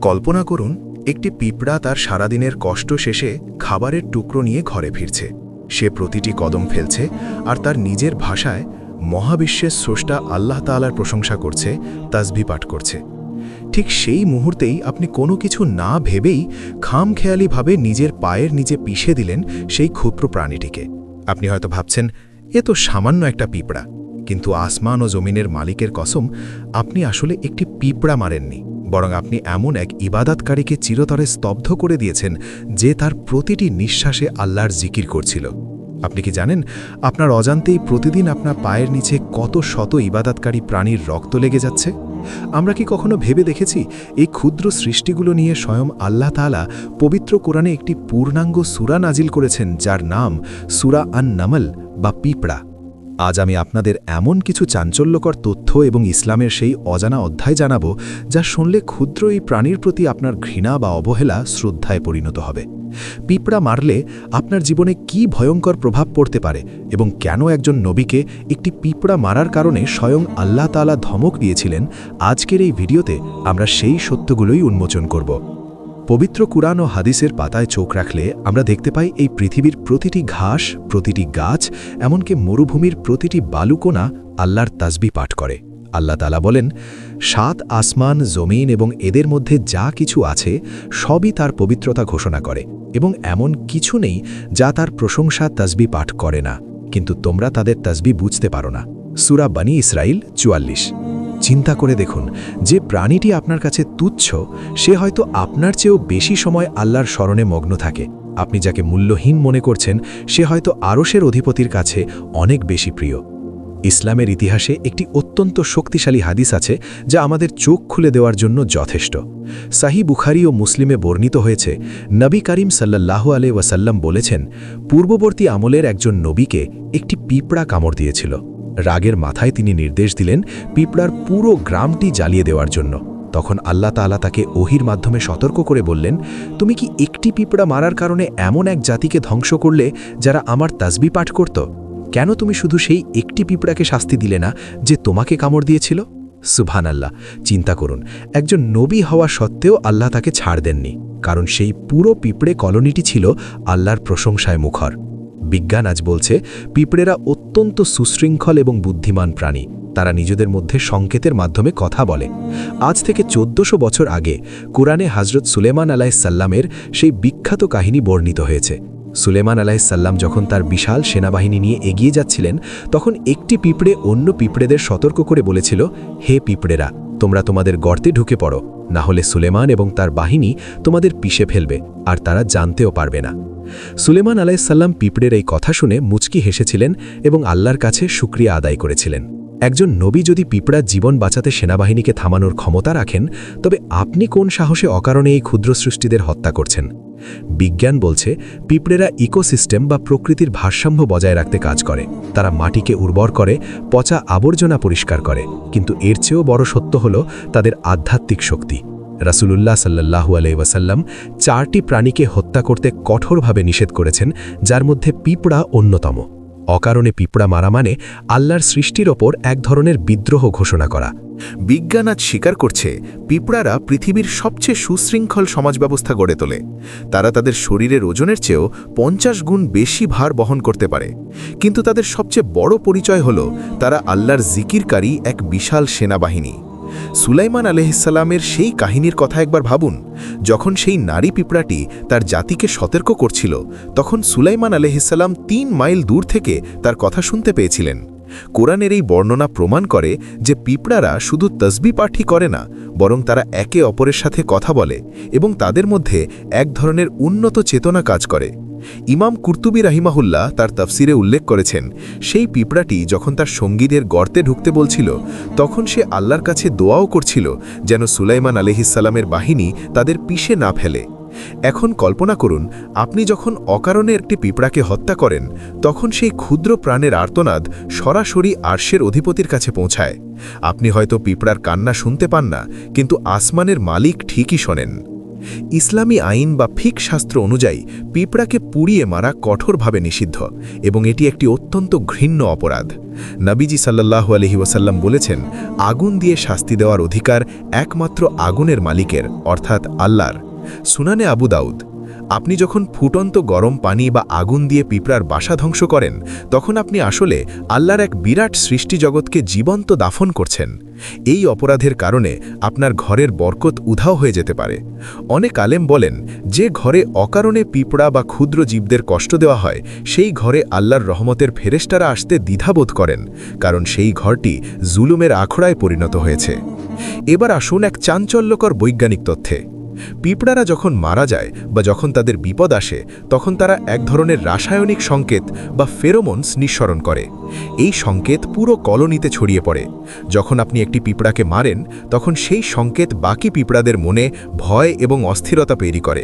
কল্পনা করুন, একটি পিঁপড়া তার সারাদিনের কষ্ট শেষে খাবারের টুকরো নিয়ে ঘরে ফিরছে। সে প্রতিটি কদম ফেলছে আর তার নিজের ভাষায় মহাবিশ্বের স্রষ্টা আল্লাহ তাআলার প্রশংসা করছে তাসবি পাঠ করছে। ঠিক সেই মুহূর্তেই আপনি কোনো কিছু না ভেবেই খামখেয়ালিভাবে নিজের পায়ের নিচে পিষে দিলেন সেই ক্ষুদ্র প্রাণীটিকে। আপনি হয়তো ভাবছেন, এ তো সামান্য একটা পিঁপড়া। কিন্তু আসমান ও জমিনের মালিকের কসম, আপনি আসলে একটি পিঁপড়া মারেননি। বরং আপনি এমন এক ইবাদাতকারীকে চিরতরে স্তব্ধ করে দিয়েছেন যে তার প্রতিটি নিঃশ্বাসে আল্লাহর জিকির করছিল। আপনি কি জানেন, আপনার অজান্তেই প্রতিদিন আপনার পায়ের নিচে কত শত ইবাদাতকারী প্রাণীর রক্ত লেগে যাচ্ছে? আমরা কি কখনো ভেবে দেখেছি, এই ক্ষুদ্র সৃষ্টিগুলো নিয়ে স্বয়ং আল্লাহ তাআলা পবিত্র কোরআনে একটি পূর্ণাঙ্গ সুরা নাজিল করেছেন, যার নাম সুরা আন নামল বা পিঁপড়া? আজ আমি আপনাদের এমন কিছু চাঞ্চল্যকর তথ্য এবং ইসলামের সেই অজানা অধ্যায় জানাব যা শুনলে ক্ষুদ্র এই প্রাণীর প্রতি আপনার ঘৃণা বা অবহেলা শ্রদ্ধায় পরিণত হবে। পিঁপড়া মারলে আপনার জীবনে কি ভয়ঙ্কর প্রভাব পড়তে পারে এবং কেন একজন নবীকে একটি পিঁপড়া মারার কারণে স্বয়ং আল্লাহ তাআলা ধমক দিয়েছিলেন, আজকের এই ভিডিওতে আমরা সেই সত্যগুলোই উন্মোচন করব। পবিত্র কুরআন ও হাদিসের পাতায় চোখ রাখলে আমরা দেখতে পাই এই পৃথিবীর প্রতিটি ঘাস, প্রতিটি গাছ, এমনকি মরুভূমির প্রতিটি বালুকোনা আল্লাহর তাজবি পাঠ করে। আল্লাহ তালা বলেন, সাত আসমান, জমিন এবং এদের মধ্যে যা কিছু আছে, সবই তার পবিত্রতা ঘোষণা করে এবং এমন কিছু নেই যা তার প্রশংসা তাজবি পাঠ করে না। কিন্তু তোমরা তাদের তাজবি বুঝতে পারো না। সুরা বানি ইসরাইল চুয়াল্লিশ। চিন্তা করে দেখুন, যে প্রাণীটি আপনার কাছে তুচ্ছ, সে হয়তো আপনার চেয়েও বেশি সময় আল্লাহর স্মরণে মগ্ন থাকে। আপনি যাকে মূল্যহীন মনে করছেন, সে হয়তো আরশের অধিপতির কাছে অনেক বেশি প্রিয়। ইসলামের ইতিহাসে একটি অত্যন্ত শক্তিশালী হাদিস আছে, যা আমাদের চোখ খুলে দেওয়ার জন্য যথেষ্ট। সাহি বুখারি ও মুসলিমে বর্ণিত হয়েছে, নবী করিম সাল্লাহ আলে ওয়াসাল্লাম বলেছেন, পূর্ববর্তী আমলের একজন নবীকে একটি পিঁপড়া কামড় দিয়েছিল। রাগের মাথায় তিনি নির্দেশ দিলেন পিঁপড়ার পুরো গ্রামটি জ্বালিয়ে দেওয়ার জন্য। তখন আল্লাহ তাআলা তাকে ওহির মাধ্যমে সতর্ক করে বললেন, তুমি কি একটি পিঁপড়া মারার কারণে এমন এক জাতিকে ধ্বংস করলে যারা আমার তাসবি পাঠ করত? কেন তুমি শুধু সেই একটি পিঁপড়াকে শাস্তি দিলে না যে তোমাকে কামড় দিয়েছিল? সুভান আল্লাহ চিন্তা করুন, একজন নবী হওয়া সত্ত্বেও আল্লাহ তাকে ছাড় দেননি, কারণ সেই পুরো পিঁপড়ে কলোনিটি ছিল আল্লাহর প্রশংসায় মুখর। বিজ্ঞান আজ বলছে, পিঁপড়েরা অত্যন্ত সুশৃঙ্খল এবং বুদ্ধিমান প্রাণী। তারা নিজেদের মধ্যে সংকেতের মাধ্যমে কথা বলে। আজ থেকে চোদ্দশো বছর আগে কোরআনে হজরত সুলেমান আলাইসাল্লামের সেই বিখ্যাত কাহিনী বর্ণিত হয়েছে। সুলেমান আলাইসাল্লাম যখন তার বিশাল সেনাবাহিনী নিয়ে এগিয়ে যাচ্ছিলেন, তখন একটি পিঁপড়ে অন্য পিঁপড়েদের সতর্ক করে বলেছিল, হে পিঁপড়েরা, তোমরা তোমাদের গর্তে ঢুকে পড়ো। না হলে সুলেমান এবং তার বাহিনী তোমাদের পিষে ফেলবে, আর তারা জানতেও পারবে না। সুলেমান আলাইসাল্লাম পিঁপড়ের এই কথা শুনে মুচকি হেসেছিলেন এবং আল্লাহর কাছে সুক্রিয়া আদায় করেছিলেন। একজন নবী যদি পিঁপড়ার জীবন বাঁচাতে সেনাবাহিনীকে থামানোর ক্ষমতা রাখেন, তবে আপনি কোন সাহসে অকারণে এই ক্ষুদ্র সৃষ্টিদের হত্যা করছেন? বিজ্ঞান বলছে, পিঁপড়েরা ইকোসিস্টেম বা প্রকৃতির ভারসাম্য বজায় রাখতে কাজ করে। তারা মাটিকে উর্বর করে, পচা আবর্জনা পরিষ্কার করে। কিন্তু এর চেয়েও বড় সত্য হল তাদের আধ্যাত্মিক শক্তি। রাসুলুল্লাহ সাল্লাহু আলাইসাল্লাম চারটি প্রাণীকে হত্যা করতে কঠোরভাবে নিষেধ করেছেন, যার মধ্যে পিঁপড়া অন্যতম। অকারণে পিঁপড়া মারা মানে আল্লাহর সৃষ্টির ওপর এক ধরনের বিদ্রোহ ঘোষণা করা। বিজ্ঞান আজ স্বীকার করছে, পিঁপড়ারা পৃথিবীর সবচেয়ে সুশৃঙ্খল সমাজ ব্যবস্থা গড়ে তোলে। তারা তাদের শরীরের ওজনের চেয়েও পঞ্চাশ গুণ বেশি ভার বহন করতে পারে। কিন্তু তাদের সবচেয়ে বড় পরিচয় হল, তারা আল্লাহর জিকিরকারী এক বিশাল সেনাবাহিনী। সুলাইমান আলহিসাল্লামের সেই কাহিনীর কথা একবার ভাবুন। যখন সেই নারী পিঁপড়াটি তার জাতিকে সতর্ক করছিল, তখন সুলাইমান আলহিসাল্লাম তিন মাইল দূর থেকে তার কথা শুনতে পেয়েছিলেন। কোরআনের এই বর্ণনা প্রমাণ করে যে পিঁপড়ারা শুধু তসবি পাঠই করে না, বরং তারা একে অপরের সাথে কথা বলে এবং তাদের মধ্যে এক ধরনের উন্নত চেতনা কাজ করে। ইমাম কুর্তুবী রাহিমাহুল্লাহ তার তফসিরে উল্লেখ করেছেন, সেই পিঁপড়াটি যখন তার সঙ্গীদের গর্তে ঢুকতে বলছিল, তখন সে আল্লাহর কাছে দোয়াও করছিল যেন সুলাইমান আলহিসাল্লামের বাহিনী তাদের পিষে না ফেলে। এখন কল্পনা করুন, আপনি যখন অকারণে একটি পিঁপড়াকে হত্যা করেন, তখন সেই ক্ষুদ্র প্রাণের আর্তনাদ সরাসরি আর্শের অধিপতির কাছে পৌঁছায়। আপনি হয়তো পিঁপড়ার কান্না শুনতে পান না, কিন্তু আসমানের মালিক ঠিকই শোনেন। ইসলামী আইন বা ফিক শাস্ত্র অনুযায়ী পিঁপড়াকে পুড়িয়ে মারা কঠোরভাবে নিষিদ্ধ এবং এটি একটি অত্যন্ত ঘৃণ্য অপরাধ। নবীজি সাল্লাহু আলহি ওয়াসাল্লাম বলেছেন, আগুন দিয়ে শাস্তি দেওয়ার অধিকার একমাত্র আগুনের মালিকের, অর্থাৎ আল্লাহর। সুনানে আবু দাউদ আপনি যখন ফুটন্ত গরম পানি বা আগুন দিয়ে পিঁপড়ার বাসা ধ্বংস করেন, তখন আপনি আসলে আল্লাহর এক বিরাট সৃষ্টি জগৎকে জীবন্ত দাফন করছেন। এই অপরাধের কারণে আপনার ঘরের বরকত উধাও হয়ে যেতে পারে। অনেক আলেম বলেন, যে ঘরে অকারণে পিঁপড়া বা ক্ষুদ্র জীবদের কষ্ট দেওয়া হয়, সেই ঘরে আল্লাহর রহমতের ফেরেস্তারা আসতে দ্বিধাবোধ করেন, কারণ সেই ঘরটি জুলুমের আখড়ায় পরিণত হয়েছে। এবার আসুন এক চাঞ্চল্যকর বৈজ্ঞানিক তথ্যে। পিঁপড়ারা যখন মারা যায় বা যখন তাদের বিপদ আসে, তখন তারা এক ধরনের রাসায়নিক সংকেত বা ফেরোমনস নিঃসরণ করে। এই সংকেত পুরো কলোনিতে ছড়িয়ে পড়ে। যখন আপনি একটি পিঁপড়াকে মারেন, তখন সেই সংকেত বাকি পিঁপড়াদের মনে ভয় এবং অস্থিরতা তৈরি করে।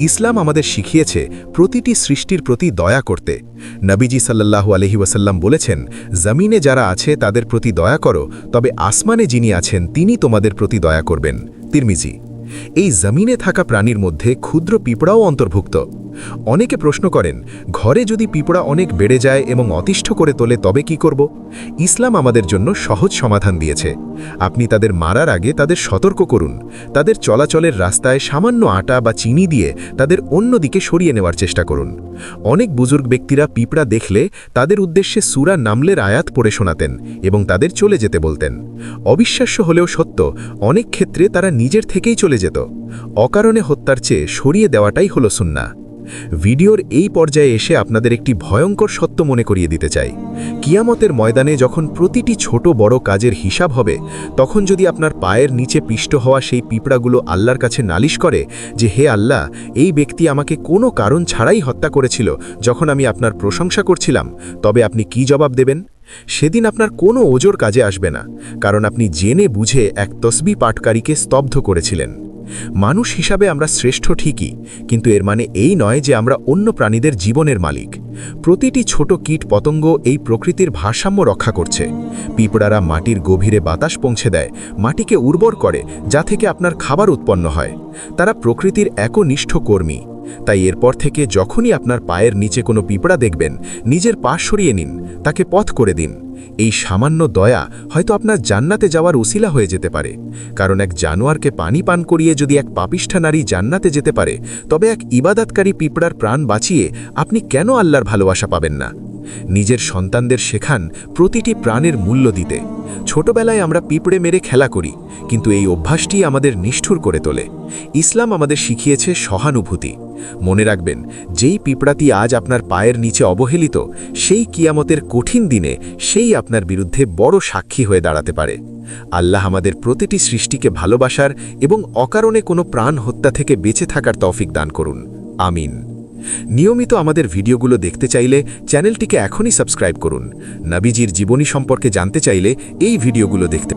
ইসলাম আমাদের শিখিয়েছে প্রতিটি সৃষ্টির প্রতি দয়া করতে। নবীজি সাল্লাল্লাহু আলহি ওয়াসাল্লাম বলেছেন, জমিনে যারা আছে তাদের প্রতি দয়া করো, তবে আসমানে যিনি আছেন, তিনি তোমাদের প্রতি দয়া করবেন। তিরমিজি এই জমিনে থাকা প্রাণীর মধ্যে ক্ষুদ্র পিঁপড়াও অন্তর্ভুক্ত। অনেকে প্রশ্ন করেন, ঘরে যদি পিঁপড়া অনেক বেড়ে যায় এবং অতিষ্ঠ করে তোলে, তবে কি করব? ইসলাম আমাদের জন্য সহজ সমাধান দিয়েছে। আপনি তাদের মারার আগে তাদের সতর্ক করুন। তাদের চলাচলের রাস্তায় সামান্য আটা বা চিনি দিয়ে তাদের অন্যদিকে সরিয়ে নেওয়ার চেষ্টা করুন। অনেক বুজুর্গ ব্যক্তিরা পিঁপড়া দেখলে তাদের উদ্দেশ্যে সুরা নামলের আয়াত পড়ে শোনাতেন এবং তাদের চলে যেতে বলতেন। অবিশ্বাস্য হলেও সত্য, অনেক ক্ষেত্রে তারা নিজের থেকেই চলে যেত। অকারণে হত্যার চেয়ে সরিয়ে দেওয়াটাই হলো সুন্না ভিডিওর এই পর্যায়ে এসে আপনাদের একটি ভয়ঙ্কর সত্য মনে করিয়ে দিতে চাই। কিয়ামতের ময়দানে যখন প্রতিটি ছোট বড় কাজের হিসাব হবে, তখন যদি আপনার পায়ের নিচে পিষ্ট হওয়া সেই পিঁপড়াগুলো আল্লাহর কাছে নালিশ করে যে, হে আল্লাহ, এই ব্যক্তি আমাকে কোনো কারণ ছাড়াই হত্যা করেছিল যখন আমি আপনার প্রশংসা করছিলাম, তবে আপনি কি জবাব দেবেন? সেদিন আপনার কোনো ওজোর কাজে আসবে না, কারণ আপনি জেনে বুঝে এক তসবি পাটকারীকে স্তব্ধ করেছিলেন। মানুষ হিসাবে আমরা শ্রেষ্ঠ ঠিকই, কিন্তু এর মানে এই নয় যে আমরা অন্য প্রাণীদের জীবনের মালিক। প্রতিটি ছোট কীট পতঙ্গ এই প্রকৃতির ভারসাম্য রক্ষা করছে। পিঁপড়ারা মাটির গভীরে বাতাস পৌঁছে দেয়, মাটিকে উর্বর করে, যা থেকে আপনার খাবার উৎপন্ন হয়। তারা প্রকৃতির একনিষ্ঠ কর্মী। তাই এরপর থেকে যখনই আপনার পায়ের নিচে কোনো পিঁপড়া দেখবেন, নিজের পা সরিয়ে নিন, তাকে পথ করে দিন। এই সামান্য দয়া হয়তো আপনার জান্নাতে যাওয়ার উসিলা হয়ে যেতে পারে। কারণ এক জানোয়ারকে পানি পান করিয়ে যদি এক পাপিষ্ঠা নারী জান্নাতে যেতে পারে, তবে এক ইবাদাতকারী পিঁপড়ার প্রাণ বাঁচিয়ে আপনি কেন আল্লাহর ভালোবাসা পাবেন না? নিজের সন্তানদের শেখান প্রতিটি প্রাণের মূল্য দিতে। ছোটবেলায় আমরা পিঁপড়ে মেরে খেলা করি। কিন্তু এই অভ্যাসটি আমাদের নিষ্ঠুর করে তোলে। ইসলাম আমাদের শিখিয়েছে সহানুভূতি। মনে রাখবেন, যেই পিঁপড়াটি আজ আপনার পায়ের নিচে অবহেলিত, সেই কিয়ামতের কঠিন দিনে সেই আপনার বিরুদ্ধে বড় সাক্ষী হয়ে দাঁড়াতে পারে। আল্লাহ আমাদের প্রতিটি সৃষ্টিকে ভালোবাসার এবং অকারণে কোনো প্রাণ হত্যা থেকে বেঁচে থাকার তৌফিক দান করুন। আমিন। নিয়মিত আমাদের ভিডিওগুলো দেখতে চাইলে চ্যানেলটিকে এখনই সাবস্ক্রাইব করুন। নাবিজির জীবনী সম্পর্কে জানতে চাইলে এই ভিডিওগুলো দেখতে